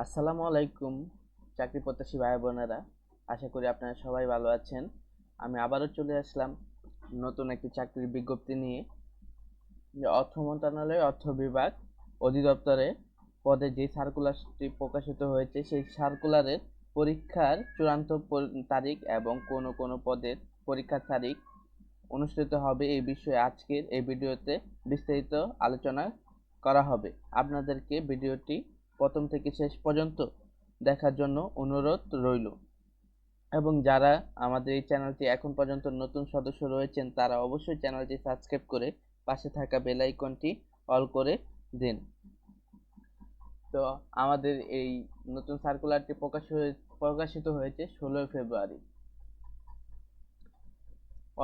আসসালামু আলাইকুম, চাকরি প্রত্যাশী ভাই বোনেরা। আশা করি আপনারা সবাই ভালো আছেন। আমি আবারও চলে আসলাম নতুন একটি চাকরির বিজ্ঞপ্তি নিয়ে। যে অর্থ মন্ত্রণালয়, অর্থ বিভাগ অধিদপ্তরে পদে যে সার্কুলারটি প্রকাশিত হয়েছে, সেই সার্কুলারের পরীক্ষার চূড়ান্ত তারিখ এবং কোন কোন পদের পরীক্ষার তারিখ অনুষ্ঠিত হবে এই বিষয়ে আজকের এই ভিডিওতে বিস্তারিত আলোচনা করা হবে। আপনাদেরকে ভিডিওটি প্রথম থেকে শেষ পর্যন্ত দেখার জন্য অনুরোধ রইল। এবং যারা আমাদের এই চ্যানেলটি এখন পর্যন্ত নতুন সদস্য রয়েছেন, তারা অবশ্যই চ্যানেলটি সাবস্ক্রাইব করে পাশে থাকা বেল আইকনটি অল করে দিন। তো আমাদের এই নতুন সার্কুলারটি প্রকাশ হয়ে, প্রকাশিত হয়েছে ষোলোই ফেব্রুয়ারি।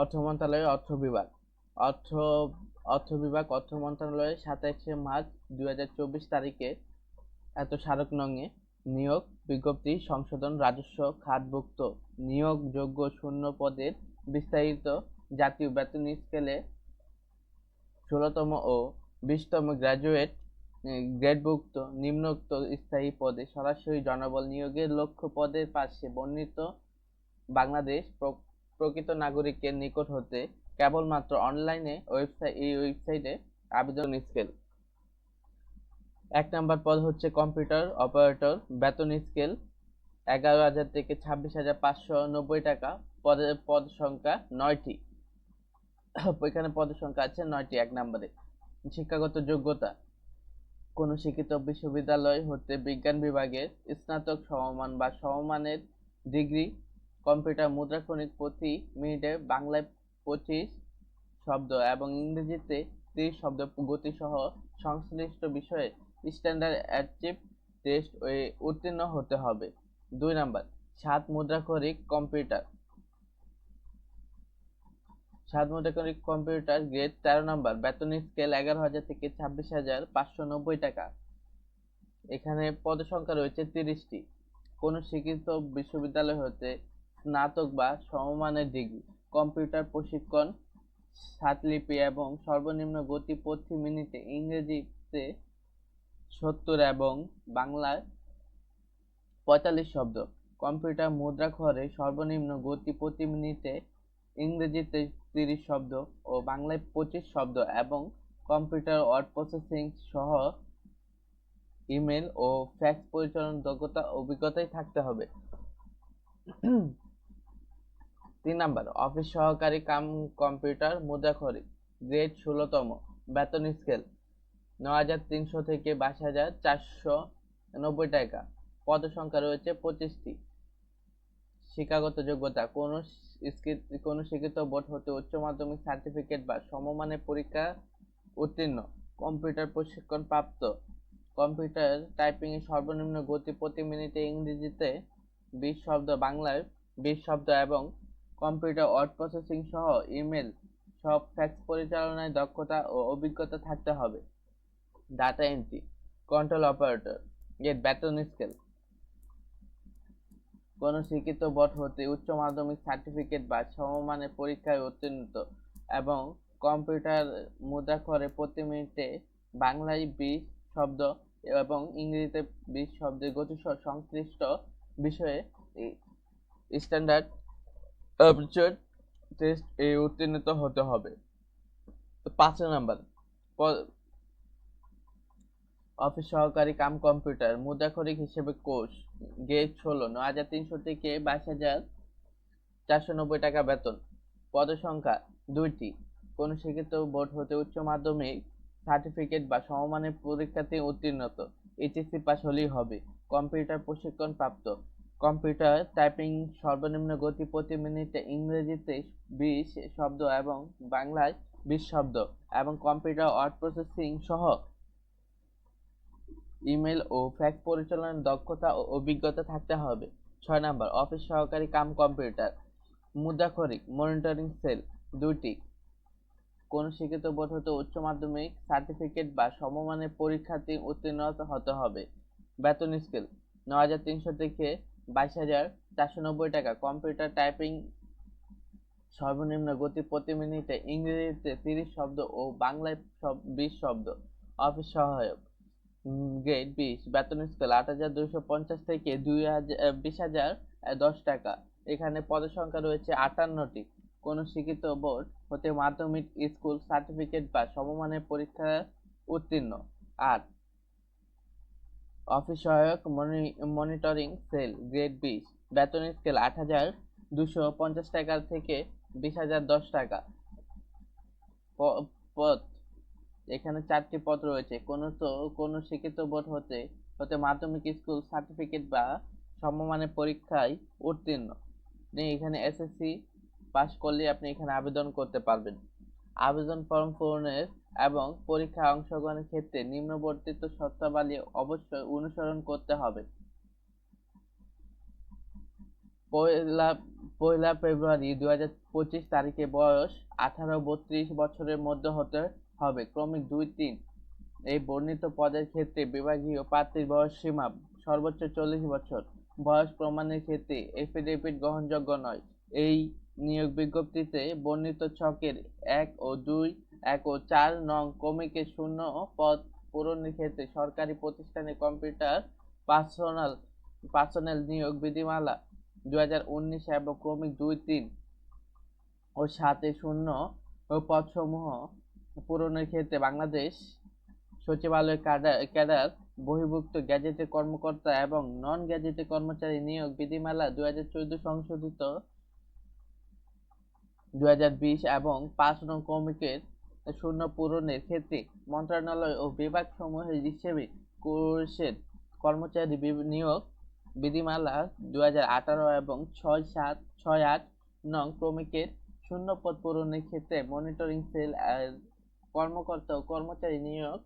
অর্থ মন্ত্রণালয়ের অর্থ বিভাগ। অর্থ অর্থ বিভাগ অর্থ মন্ত্রণালয়ের সাতাশে মার্চ দু হাজার চব্বিশ তারিখে এত স্মারক নঙে নিয়োগ বিজ্ঞপ্তি সংশোধন রাজস্ব খাতভুক্ত নিয়োগযোগ্য শূন্য পদের বিস্তারিত জাতীয় বেতন স্কেলে ষোলোতম ও বিশতম গ্র্যাজুয়েট গ্রেডভুক্ত নিম্নোক্ত স্থায়ী পদে সরাসরি জনবল নিয়োগের লক্ষ্য পদের পাশে বর্ণিত বাংলাদেশ প্র- প্রকৃত নাগরিকের নিকট হতে কেবলমাত্র অনলাইনে ওয়েবসাইট এই ওয়েবসাইটে আবেদন স্কেল। এক নাম্বার পদ হচ্ছে কম্পিউটার অপারেটর, বেতন স্কেল, এগারো হাজার থেকে ছাব্বিশ হাজার পাঁচশো নব্বই টাকা। পদের পদ সংখ্যা নয়টি। এখানে পদের সংখ্যা আছে নয়টি এক নম্বরে। শিক্ষাগত যোগ্যতা। কোনো শিক্ষিত বিশ্ববিদ্যালয় হতে বিজ্ঞান বিভাগের স্নাতক সমমান বা সমমানের ডিগ্রি, কম্পিউটার মুদ্রাক্ষণিক প্রতি মিনিটে বাংলায় পঁচিশ শব্দ এবং ইংরেজিতে তিরিশ শব্দ গতিসহ সংশ্লিষ্ট বিষয়ে স্ট্যান্ডার্ড অ্যাচিভ টেস্ট উত্তীর্ণ হতে হবে। দুই নাম্বার, সাত মুদ্রাক্ষরিক কম্পিউটার সাত মুদ্রাক্ষরিক কম্পিউটার গ্রেড তেরো নাম্বার, বেতন স্কেল এগারো হাজার থেকে ছাব্বিশ হাজার পাঁচশো নব্বই টাকা। এখানে পদসংখ্যা রয়েছে তিরিশটি। কোন শিক্ষিত বিশ্ববিদ্যালয় হতে স্নাতক বা সমমানের ডিগ্রি কম্পিউটার প্রশিক্ষণ সাতলিপি এবং সর্বনিম্ন গতি প্রতি মিনিটে ইংরেজিতে সত্তর এবং বাংলায় পঁয়তাল্লিশ শব্দ। কম্পিউটার মুদ্রাক্ষরে সর্বনিম্ন গতি প্রতি মিনিটে ইংরেজিতে তিরিশ শব্দ ও বাংলায় পঁচিশ শব্দ এবং কম্পিউটার ওয়ার্ড প্রসেসিং সহ ইমেল ও ফ্যাক্স পরিচালনার দক্ষতা অভিজ্ঞতাই থাকতে হবে। তিন নাম্বার, অফিস সহকারী কাম কম্পিউটার মুদ্রাক্ষরিক গ্রেড ষোলোতম, বেতন স্কেল। নয় হাজার তিনশো থেকে বাইশ হাজার চারশো নব্বই টাকা। পদ সংখ্যা রয়েছে পঁচিশটি। শিক্ষাগত যোগ্যতা, কোন কোন শিক্ষিত বোর্ড হতে উচ্চ মাধ্যমিক সার্টিফিকেট বা সমমানের পরীক্ষা উত্তীর্ণ। কম্পিউটার প্রশিক্ষণ প্রাপ্ত। কম্পিউটার টাইপিং এর সর্বনিম্ন গতি প্রতি মিনিটে ইংরেজিতে বিশ শব্দ, বাংলায় বিশ শব্দ এবং কম্পিউটার ওয়ার্ড প্রসেসিং সহ ইমেল সব ফ্যাক্স পরিচালনায় দক্ষতা ও অভিজ্ঞতা থাকতে হবে। ডাটা এন্ট্রি কন্ট্রোল অপারেটর এর বেতন স্কেল কোন শিক্ষিত বোর্ড হতে উচ্চ মাধ্যমিক সার্টিফিকেট বা সমমানের পরীক্ষায় উত্তীর্ণ এবং কম্পিউটার মুদ্রাক্ষরে প্রতি মিনিটে বাংলায় বিশ শব্দ এবং ইংরেজিতে বিশ শব্দের গতিসহ সংশ্লিষ্ট বিষয়ে স্ট্যান্ডার্ড অ্যাপটিটিউড টেস্ট এ উত্তীর্ণ হতে হবে। পাঁচ নাম্বার অফিস সহকারী কাম কম্পিউটার, মুদ্রাক্ষরিক হিসেবে কোর্স গেট ষোলো, নয় হাজার তিনশো থেকে বাইশ হাজার চারশো নব্বই টাকা বেতন। পদসংখ্যা দুইটি। কোন শিক্ষিত বোর্ড হতে উচ্চ মাধ্যমিক সার্টিফিকেট বা সমমানের পরীক্ষাতে উত্তীর্ণ এইচএসসি পাস হলেই হবে। কম্পিউটার প্রশিক্ষণ প্রাপ্ত। কম্পিউটার টাইপিং সর্বনিম্ন গতি প্রতি মিনিটে ইংরেজিতে বিশ শব্দ এবং বাংলায় বিশ শব্দ এবং কম্পিউটার ওয়ার্ড প্রসেসিং সহ ইমেল ও ফ্যাক্স পরিচালনার দক্ষতা ও অভিজ্ঞতা থাকতে হবে। ছয় নাম্বার, অফিস সহকারী কাম কম্পিউটার। মুদ্রাক্ষরিক, মনিটরিং সেল দুটি কোন শিক্ষিত বোর্ড হতে উচ্চ মাধ্যমিক সার্টিফিকেট বা সমমানের পরীক্ষাতে উত্তীর্ণ হতে হবে। বেতন স্কেল, নয় হাজার তিনশো থেকে বাইশ হাজার চারশো নব্বই টাকা। কম্পিউটার টাইপিং, সর্বনিম্ন গতি প্রতি মিনিটে ইংরেজিতে তিরিশ শব্দ ও বাংলায় বিশ শব্দ। অফিস সহায়ক গ্রেড বিশ। বেতন স্কেল আট হাজার দুইশো পঞ্চাশ থেকে দুই হাজার বিশ হাজার দশ টাকা। এখানে পদের সংখ্যা রয়েছে আটান্নটি। কোনো শিক্ষিত বোর্ড হতে মাধ্যমিক স্কুল সার্টিফিকেট বা সমমানের পরীক্ষা উত্তীর্ণ। আর অফিস সহায়ক মনিটরিং সেল গ্রেড বিশ। বেতন স্কেল আট হাজার দুশো পঞ্চাশ টাকা থেকে বিশ হাজার দশ টাকা। পদ এখানে চারটি পদ রয়েছে। কোনো তো, কোনো শিক্ষিত বোর্ড হতে হতে মাধ্যমিক স্কুল সার্টিফিকেট বা সমমানের পরীক্ষায় উত্তীর্ণ। এখানে এসএসসি পাস করলে আপনি এখানে আবেদন করতে পারবেন। আবেদন ফর্ম পূরণের এবং পরীক্ষায় অংশগ্রহণের ক্ষেত্রে নিম্নবর্তিত শর্তাবলী অবশ্যই অনুসরণ করতে হবে। পয়লা পয়লা ফেব্রুয়ারি দুই হাজার পঁচিশ তারিখে বয়স আঠারো বত্রিশ বছরের মধ্যে হতে হবে। ক্রমিক দুই তিন। এই বর্ণিত পদের ক্ষেত্রে বিভাগীয় প্রার্থীর বয়স সীমা সর্বোচ্চ চল্লিশ বছর। বয়স প্রমাণের ক্ষেত্রে এফিডেভিট গ্রহণযোগ্য নয়। এই নিয়োগ বিজ্ঞপ্তিতে বর্ণিত ছকের এক ও দুই, এক ও চার নং ক্রমিকের শূন্য পদ পূরণের ক্ষেত্রে সরকারি প্রতিষ্ঠানে কম্পিউটার পার্সোনাল পার্সোনাল নিয়োগ বিধিমালা দু হাজার উনিশ এবং ক্রমিক দুই তিন ও সাতে শূন্য পদসমূহ পূরণের ক্ষেত্রে বাংলাদেশ সচিবালয় ক্যাডার, বহির্ভুক্ত গ্যাজেটের কর্মকর্তা এবং নন গ্যাজেটের কর্মচারী নিয়োগ বিধিমালা দুই হাজার চোদ্দ সংশোধিত দুই হাজার বিশ এবং পাঁচ নং কমিকের শূন্য পূরণের ক্ষেত্রে মন্ত্রণালয় ও বিভাগ সমূহের হিসেবে কোর্সের কর্মচারী নিয়োগ বিধিমালা দুই হাজার আঠারো এবং ছয় সাত, ছয় আট নং ক্রমিকের শূন্য পদ পূরণের ক্ষেত্রে মনিটরিং সেল কর্মকর্তা ও কর্মচারী নিয়োগ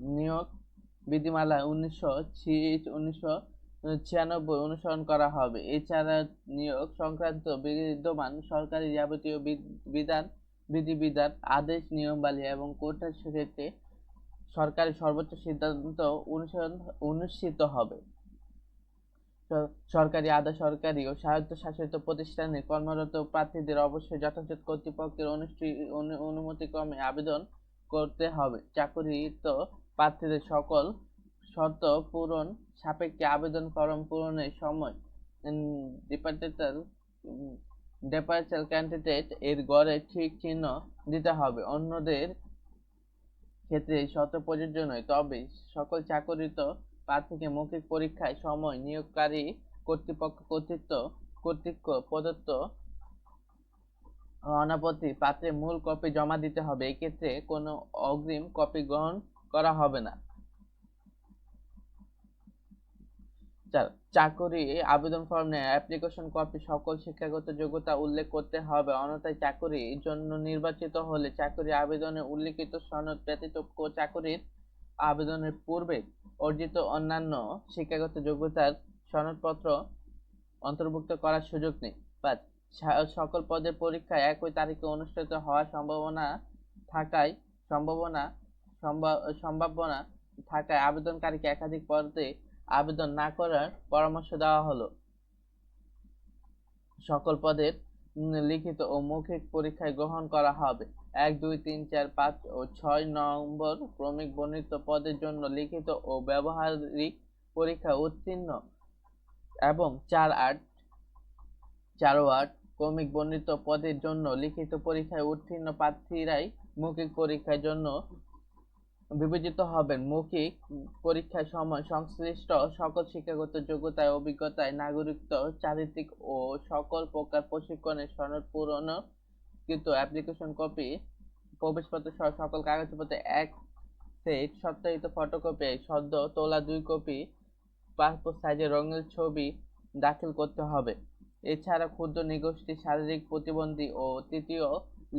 নিয়োগ বিধিমালা উনিশশো উনিশশো ছিয়ানব্বই অনুসরণ করা হবে। এছাড়া নিয়োগ সংক্রান্ত বিদ্যমান সরকারি যাবতীয় বিধ- বিধান, বিধিবিধান, আদেশ নিয়মাবলী এবং কোর্টের ক্ষেত্রে সরকারি সর্বোচ্চ সিদ্ধান্ত অনুসরণ, অনুষ্ঠিত হবে। সরকারি, আধা সরকারি ও স্বায়ত্তশাসিত প্রতিষ্ঠানে কর্মরত প্রার্থীদের অবশ্যই যথাযথ কর্তৃপক্ষের অনুমতিক্রমে আবেদন করতে হবে। চাকরিত প্রার্থীদের সকল শর্ত পূরণ সাপেক্ষে আবেদন ফরম পূরণের সময় ডিপার্টেন্টাল ডিপার্চার ক্যান্ডিডেট এর গড়ে ঠিক চিহ্ন দিতে হবে। অন্যদের ক্ষেত্রে শর্ত প্রযোজ্য নয়, তবে সকল চাকরিত প্রার্থীকে মৌখিক পরীক্ষায় সময় নিয়োগকারী কর্তৃপক্ষ কর্তৃত্ব কর্তৃক প্রদত্ত অনাপত্তি পাত্রের মূল কপি জমা দিতে হবে। এক্ষেত্রে কোনো অগ্রিম কপি গ্রহণ করা হবে না। চাকরি, আবেদন ফর্মে অ্যাপ্লিকেশন কপি, সকল শিক্ষাগত যোগ্যতা উল্লেখ করতে হবে। অন্যথায় চাকরির জন্য নির্বাচিত হলে চাকরি আবেদনে উল্লিখিত সনদ ব্যতীত চাকরির আবেদনের পূর্বে অর্জিত অন্যান্য শিক্ষাগত যোগ্যতার সনদপত্র অন্তর্ভুক্ত করার সুযোগ নেই। পাঁচ সকল পদের পরীক্ষা একই তারিখে অনুষ্ঠিত হওয়ার সম্ভাবনা থাকায় সম্ভাবনা সম্ভাবনা থাকায় আবেদনকারীকে একাধিক পদে আবেদন না করার পরামর্শ দেওয়া হলো। সকল পদের লিখিত ও মৌখিক পরীক্ষায় গ্রহণ করা হবে। এক, দুই, তিন, চার, পাঁচ ও ছয় নম্বর ক্রমিক বর্ণিত পদের জন্য লিখিত ও ব্যবহারিক পরীক্ষা উত্তীর্ণ এবং চার, আট চার আট ক্রমিক বর্ণিত পদের জন্য লিখিত পরীক্ষায় উত্তীর্ণ প্রার্থীরাই মৌখিক পরীক্ষার জন্য বিবেচিত হবেন। মৌখিক পরীক্ষার সময় সংশ্লিষ্ট সকল শিক্ষাগত যোগ্যতায়, অভিজ্ঞতায় নাগরিকত্ব, চারিত্রিক ও সকল প্রকার প্রশিক্ষণের সনদ পূরণ কিন্তু অ্যাপ্লিকেশন কপি, প্রবেশপত্র সহ সকল কাগজপত্র, এক সেট সত্যায়িত ফটোকপি, সদ্য তোলা দুই কপি, পাসপোর্ট সাইজের রঙের ছবি দাখিল করতে হবে। এছাড়া ক্ষুদ্র নিগোষ্ঠী শারীরিক প্রতিবন্ধী ও তৃতীয়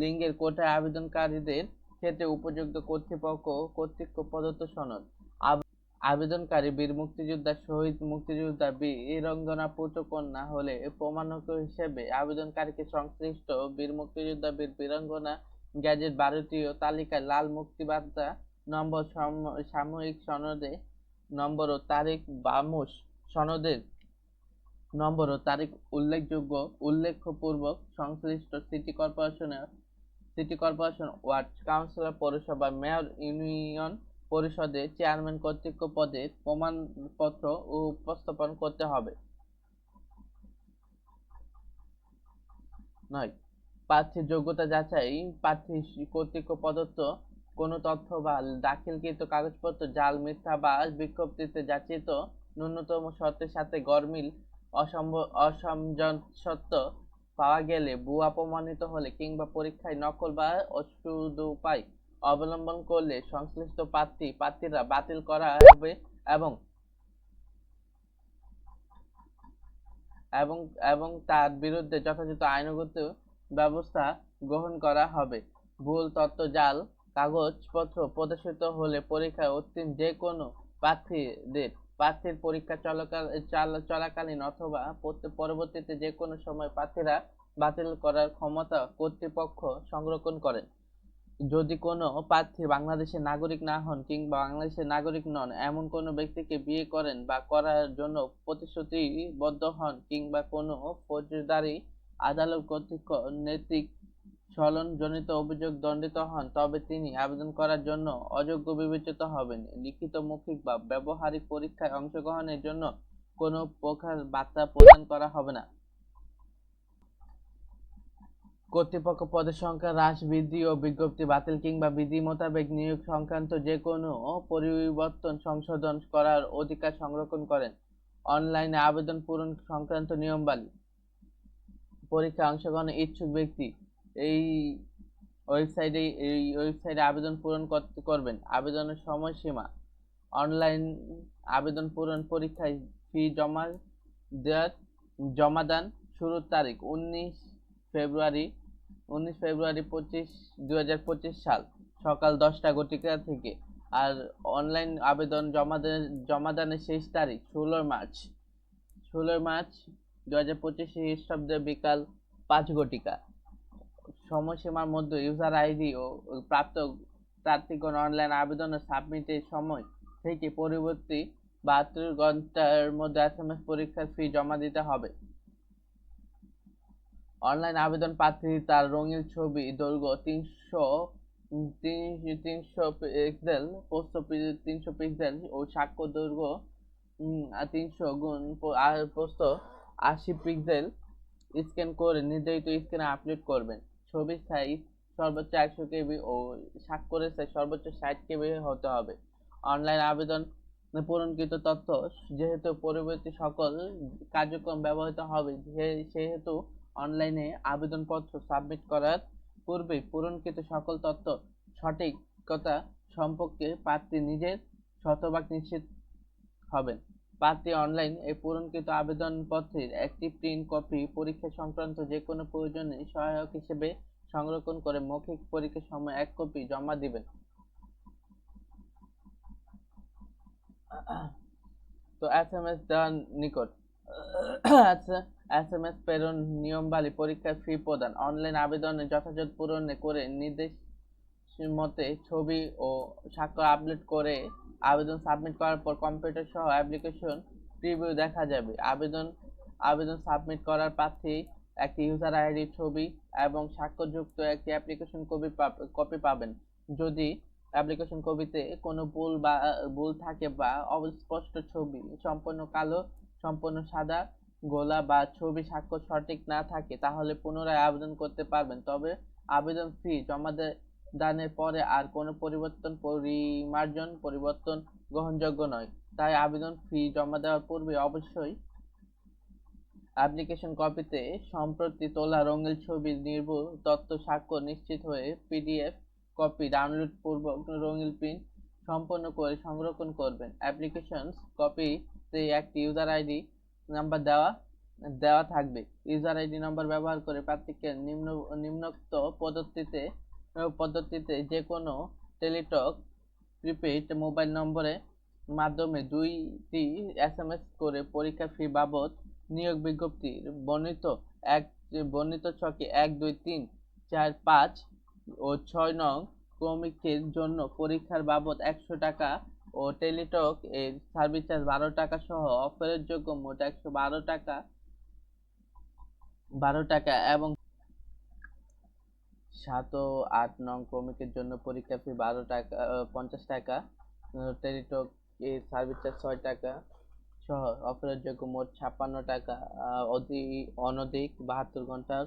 লিঙ্গের কোটায় আবেদনকারীদের ক্ষেত্রে উপযুক্ত কর্তৃপক্ষ কর্তৃক প্রদত্ত সনদ। আবেদনকারী বীর মুক্তিযোদ্ধা, শহীদ মুক্তিযোদ্ধা, বীরঙ্গনা পুত্র কন্যা হলে প্রমাণক হিসেবে আবেদনকারীকে সংশ্লিষ্ট বীর মুক্তিযোদ্ধা, বীর বীরাঙ্গনা গ্যাজেট ভারতীয় তালিকায় লাল মুক্তিবার্তা নম্বর সম- সাময়িক সনদে নম্বর ও তারিখ বামুস সনদের নম্বর ও তারিখ উল্লেখযোগ্য, উল্লেখপূর্বক সংশ্লিষ্ট সিটি কর্পোরেশনের সিটি কর্পোরেশন, ওয়ার্ড কাউন্সিলর পৌরসভা, মেয়র ইউনিয়ন পরিষদের চেয়ারম্যান কর্তৃক পদে প্রমাণপত্র উপস্থাপন করতে হবে। নয়। প্রার্থীর যোগ্যতা যাচাই, প্রার্থী কর্তৃক প্রদত্ত কোনো তথ্য বা দাখিলকৃত কাগজপত্র, জাল, মিথ্যা বা বিজ্ঞপ্তিতে যাচিত ন্যূনতম শর্তের সাথে গরমিল অসম্ভ অসামঞ্জস্য পাওয়া গেলে ভুয়া প্রমাণিত হলে কিংবা পরীক্ষায় নকল বা অসুদুপায় অবলম্বন করলে সংশ্লিষ্ট প্রার্থী, প্রার্থীরা বাতিল করা হবে এবং এবং এবং তার বিরুদ্ধে যথাযথ আইনগত ব্যবস্থা গ্রহণ করা হবে। ভুল তথ্য, জাল, কাগজপত্র প্রদর্শিত হলে পরীক্ষায় উত্তীর্ণ যে কোনো প্রার্থীদের প্রার্থীর পরীক্ষা চলাকাল, চাল- চলাকালীন অথবা পরবর্তীতে যে কোনো সময় প্রার্থীরা বাতিল করার ক্ষমতা কর্তৃপক্ষ সংরক্ষণ করেন। যদি কোনো প্রার্থী বাংলাদেশের নাগরিক না হন কিংবা বাংলাদেশের নাগরিক নন, এমন কোনো ব্যক্তিকে বিয়ে করেন বা করার জন্য প্রতিশ্রুতিবদ্ধ হন কিংবা কোনো ফৌজদারি আদালত কর্তৃক, নৈতিক জনিত অভিযোগ দণ্ডিত হন, তবে তিনি আবেদন করার জন্য অযোগ্য বিবেচিত হবেন। লিখিত মৌখিক বা ব্যবহারিক পরীক্ষায় অংশগ্রহণের জন্য কোনো প্রকার বার্তা প্রদান করা হবে না। কর্তৃপক্ষ পদের সংখ্যা হ্রাস বৃদ্ধি ও বিজ্ঞপ্তি বাতিল কিংবা বিধি মোতাবেক নিয়োগ সংক্রান্ত যে কোনো পরিবর্তন সংশোধন করার অধিকার সংরক্ষণ করেন। অনলাইনে আবেদন পূরণ সংক্রান্ত নিয়মাবলী পরীক্ষায় অংশগ্রহণে ইচ্ছুক ব্যক্তি এই ওয়েবসাইটে এই ওয়েবসাইটে আবেদন পূরণ করতে করবেন। আবেদনের সময়সীমা। অনলাইন আবেদন পূরণ পরীক্ষায় ফি জমা দেওয়ার জমাদান শুরুর তারিখ, উনিশ ফেব্রুয়ারি উনিশ ফেব্রুয়ারি পঁচিশ দু হাজার পঁচিশ সাল, সকাল দশটা ঘটিকা থেকে। আর অনলাইন আবেদন জমাদান জমাদানের শেষ তারিখ ষোলোই মার্চ। ষোলোই মার্চ দু হাজার পঁচিশে খ্রিস্টাব্দে বিকাল পাঁচ ঘটিকা। সময়সীমার মধ্যে ইউজার আইডি ও প্রাপ্ত প্রার্থীগণ অনলাইন আবেদনের সাবমিটের সময় থেকে পরবর্তী বাহাত্তর ঘণ্টার মধ্যে এসএমএস পরীক্ষার ফি জমা দিতে হবে। অনলাইন আবেদন প্রার্থী তার রঙিন ছবি, দৈর্ঘ্য তিনশো তিনশো পিক্সেল পোস্ত তিনশো পিক্সেল ও সাক্ষ্য দৈর্ঘ্য তিনশো গুণ পোস্ত আশি পিক্সেল স্ক্যান করে নির্ধারিত স্ক্যানে আপলোড করবেন। ছবির সাইজ সর্বোচ্চ একশো কেবি ও স্বাক্ষরের সাইজ সর্বোচ্চ ষাট কেবি হতে হবে। অনলাইন আবেদন পূরণকৃত তথ্য, যেহেতু পরবর্তী সকল কার্যক্রম ব্যবহৃত হবে সেহেতু অনলাইনে আবেদনপত্র সাবমিট করার পূর্বে পূরণকৃত সকল তথ্য সঠিকতা সম্পর্কে প্রার্থী নিজের শতভাগ নিশ্চিত হবেন। প্রার্থী অনলাইন এই পূরণকৃত আবেদনপত্রের একটি প্রিন্ট কপি পরীক্ষা সংক্রান্ত যে কোনো প্রয়োজনে সহায়ক হিসেবে সংরক্ষণ করে মৌখিক পরীক্ষার সময় এক কপি জমা দিবেন। তো এস এম এস দেওয়ার নিকট। এস এম এস প্রেরণ নিয়মাবলী পরীক্ষার ফি প্রদান। অনলাইন আবেদনে যথাযথ পূরণ করে নির্দেশ মতে ছবি ও স্বাক্ষর আপলোড করে আবেদন সাবমিট করার পর কম্পিউটার সহ অ্যাপ্লিকেশন প্রিভিউ দেখা যাবে। আবেদন আবেদন সাবমিট করার প্রার্থী একটি ইউজার আইডি ছবি এবং স্বাক্ষরযুক্ত একটি অ্যাপ্লিকেশন কপি কপি পাবেন। যদি অ্যাপ্লিকেশন কপিতে কোনো ভুল বা, ভুল থাকে বা অস্পষ্ট ছবি, সম্পূর্ণ কালো, সম্পূর্ণ সাদা, গোলা বা ছবি স্বাক্ষর সঠিক না থাকে, তাহলে পুনরায় আবেদন করতে পারবেন। তবে আবেদন ফি জমা দানের পরে আর কোনো পরিবর্তন পরিমার্জন, পরিবর্তন গ্রহণযোগ্য নয়। তাই আবেদন ফি জমা দেওয়ার পূর্বে অবশ্যই অ্যাপ্লিকেশন কপিতে সম্প্রতি তোলা রঙিন ছবির নির্ভুল তথ্য স্বাক্ষর নিশ্চিত হয়ে পিডিএফ কপি ডাউনলোড পূর্বক রঙিন প্রিন্ট সম্পন্ন করে সংরক্ষণ করবেন। অ্যাপ্লিকেশন কপিতে একটি ইউজার আইডি নাম্বার দেওয়া দেওয়া থাকবে। ইউজার আইডি নাম্বার ব্যবহার করে প্রার্থীকে নিম্ন, নিম্নোক্ত পদ্ধতিতে পদ্ধতিতে যে কোনো টেলিটক প্রিপেইড মোবাইল নম্বরের মাধ্যমে দুইটি এসএমএস করে পরীক্ষা ফি বাবদ নিয়োগ বিজ্ঞপ্তির বর্ণিত এক, বর্ণিত ছকে এক, দুই, তিন, চার, পাঁচ ও ছয় নং ক্রমিকের জন্য পরীক্ষার বাবদ একশো টাকা ও টেলিটক এর সার্ভিস চার্জ বারো টাকা সহ অফারের যোগ্য মোট একশো বারো টাকা বারো টাকা এবং সাত ও আট নং ক্রমিকের জন্য পরীক্ষা ফি বারো টাকা পঞ্চাশ টাকা। টেলিটক সার্ভিস চার্জ ছয় টাকা। সহ অফারের যোগ্য মোট ছাপ্পান্ন টাকা। অধি- অনধিক বাহাত্তর ঘণ্টার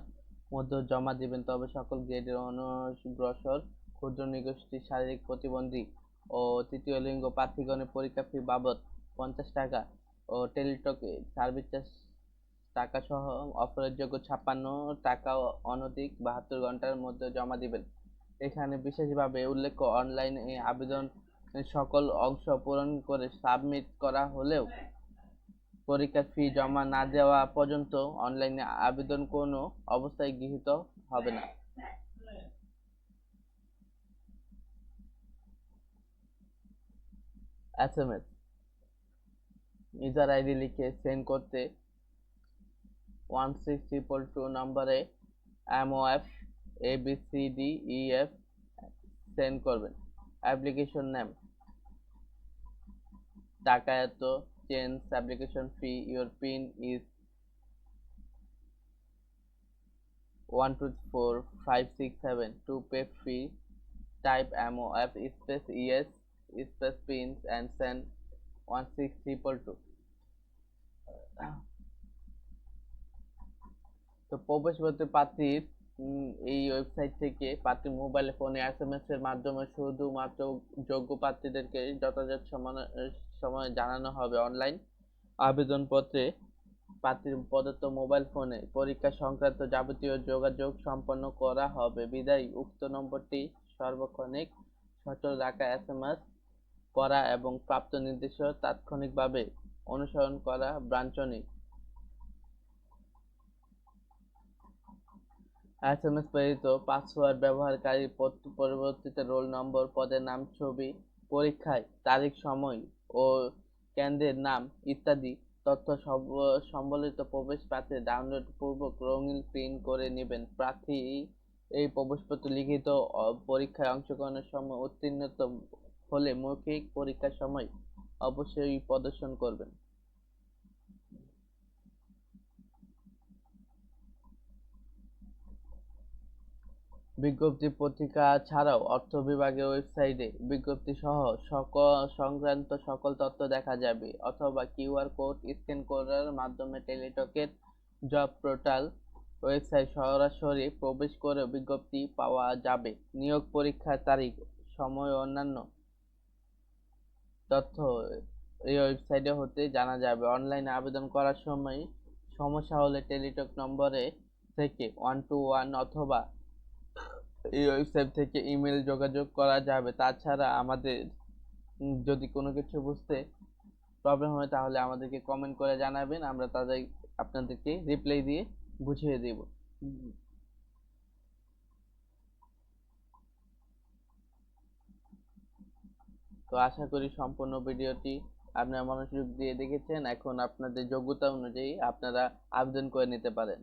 মধ্যে জমা দিবেন। তবে সকল গ্রেডের অনগ্রসর ক্ষুদ্র নিগোষ্ঠী শারীরিক প্রতিবন্ধী ও তৃতীয় লিঙ্গ প্রার্থীগণের পরীক্ষা ফি বাবদ পঞ্চাশ টাকা। ও টেলিটক সার্ভিস চার্জ টাকা সহ অফারের যোগ্য ছাপ্পান্ন টাকা অনধিক বাহাত্তর ঘণ্টার মধ্যে জমা দিবেন। এখানে বিশেষভাবে উল্লেখ্য, অনলাইনে আবেদন সকল অংশ পূরণ করে সাবমিট করা হলেও পরীক্ষার ফি জমা না দেওয়া পর্যন্ত অনলাইনে আবেদন কোনো অবস্থায় গৃহীত হবে না। S M S, user ID লিখে সেন্ড করতে ওয়ান সিক্স ট্রিপল টু নম্বরে MOF A B C D E F send করবেন। অ্যাপ্লিকেশন নেম টাকা এত change application fee your pin is one two four five six seven to pay fee type MOF space yes space pins and send one six triple two তো প্রবেশপত্র প্রার্থীর এই website থেকে প্রার্থীর mobile ফোনে S M এর মাধ্যমে শুধুমাত্র যোগ্য প্রার্থীদেরকে যথাযথ সময় জানানো হবে অনলাইন আবেদনপত্রে প্রার্থীর প্রদত্ত মোবাইল ফোনে পরীক্ষা সংক্রান্ত যাবতীয় যোগাযোগ সম্পন্ন করা হবে। বিদায়, উক্ত নম্বরটি সার্বক্ষণিক, সচল রাখা এস এম এস করা এবং প্রাপ্ত নির্দেশ তাৎক্ষণিকভাবে অনুসরণ করা বাঞ্ছনিক এসএমএস প্রেরিত পাসওয়ার্ড ব্যবহারকারী পরবর্তীতে রোল নম্বর পদের নাম, ছবি, পরীক্ষায় তারিখ, সময় ও কেন্দ্রের নাম ইত্যাদি তথ্য সম্বলিত প্রবেশ পাত্রে ডাউনলোড পূর্বক রঙিন প্রিন্ট করে নেবেন। প্রার্থী এই প্রবেশপত্র লিখিত পরীক্ষায় অংশগ্রহণের সময় উত্তীর্ণ হলে মৌখিক পরীক্ষার সময় অবশ্যই প্রদর্শন করবেন। বিজ্ঞপ্তি পত্রিকা ছাড়াও অর্থ বিভাগের ওয়েবসাইটে বিজ্ঞপ্তি সহ সকল সংক্রান্ত সকল তথ্য দেখা যাবে অথবা কিউআর কোড স্ক্যান করার মাধ্যমে টেলিটকের জব পোর্টাল ওয়েবসাইট সরাসরি প্রবেশ করে বিজ্ঞপ্তি পাওয়া যাবে। নিয়োগ পরীক্ষার তারিখ, সময় অন্যান্য তথ্য এই ওয়েবসাইটে হতে জানা যাবে। অনলাইনে আবেদন করার সময় সমস্যা হলে টেলিটক নম্বরে থেকে ওয়ান টু ওয়ান অথবা এই ওয়েবসাইট থেকে ইমেল যোগাযোগ করা যাবে। তাছাড়া আমাদের যদি কোনো কিছু বুঝতে প্রবলেম হয়, তাহলে আমাদেরকে কমেন্ট করে জানাবেন। আমরা তাদের, আপনাদেরকে রিপ্লাই দিয়ে বুঝিয়ে দেব। তো আশা করি সম্পূর্ণ ভিডিওটি আপনারা মনোযোগ দিয়ে দেখেছেন। এখন আপনাদের যোগ্যতা অনুযায়ী আপনারা আবেদন করে নিতে পারেন।